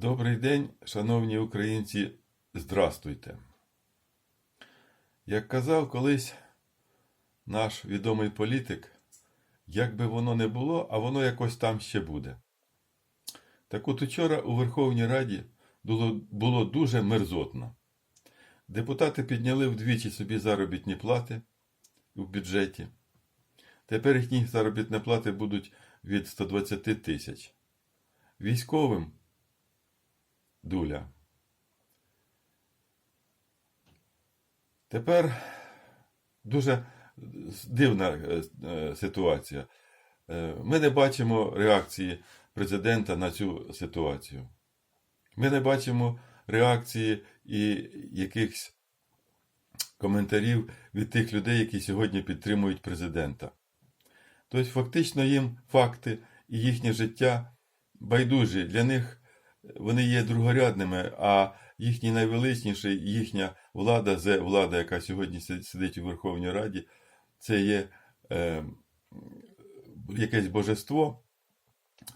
Добрий день, шановні українці, здрастуйте. Як казав колись наш відомий політик, як би воно не було, а воно якось там ще буде. Так от учора у Верховній Раді було, дуже мерзотно. Депутати підняли вдвічі собі заробітні плати в бюджеті. Тепер їхні заробітні плати будуть від 120 тисяч. Військовим дуля. Тепер дуже дивна е, е, ситуація. Е, Ми не бачимо реакції президента на цю ситуацію. Ми не бачимо реакції і якихось коментарів від тих людей, які сьогодні підтримують президента. Тобто, фактично їм факти і їхнє життя байдужі. Для них вони є другорядними, а їхній найвеличніший, їхня влада, зе влада, яка сьогодні сидить у Верховній Раді, це є е, якесь божество,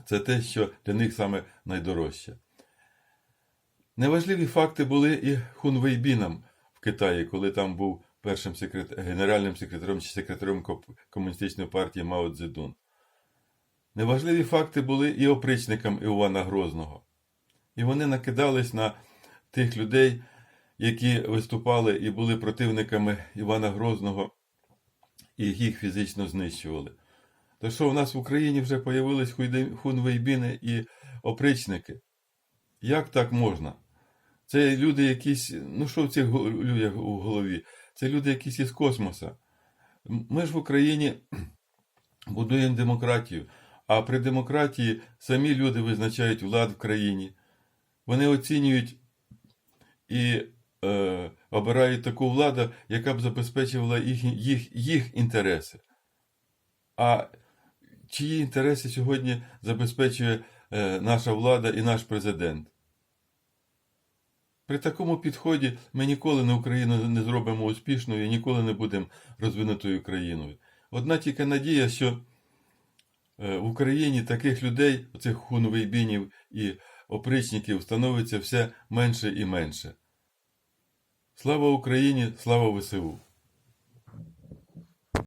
це те, що для них саме найдорожче. Неважливі факти були і Хунвейбіном в Китаї, коли там був першим секрет... генеральним секретарем чи секретарем комуністичної партії Мао Цзедун. Неважливі факти були і опричникам Івана Грозного. І вони накидались на тих людей, які виступали і були противниками Івана Грозного, і їх фізично знищували. То що в нас в Україні вже появились хунвейбіни і опричники? Як так можна? Це люди якісь, ну що в цих людях у голові? Це люди якісь із космоса. Ми ж в Україні будуємо демократію, а при демократії самі люди визначають влад в країні. Вони оцінюють і е, обирають таку владу, яка б забезпечувала їх, їх, їх інтереси. А чиї інтереси сьогодні забезпечує е, наша влада і наш президент? При такому підході ми ніколи на Україну не зробимо успішною і ніколи не будемо розвинутою країною. Одна тільки надія, що е, в Україні таких людей, оцих хунвейбінів і опричників, становиться все менше і менше. Слава Україні, слава ВСУ!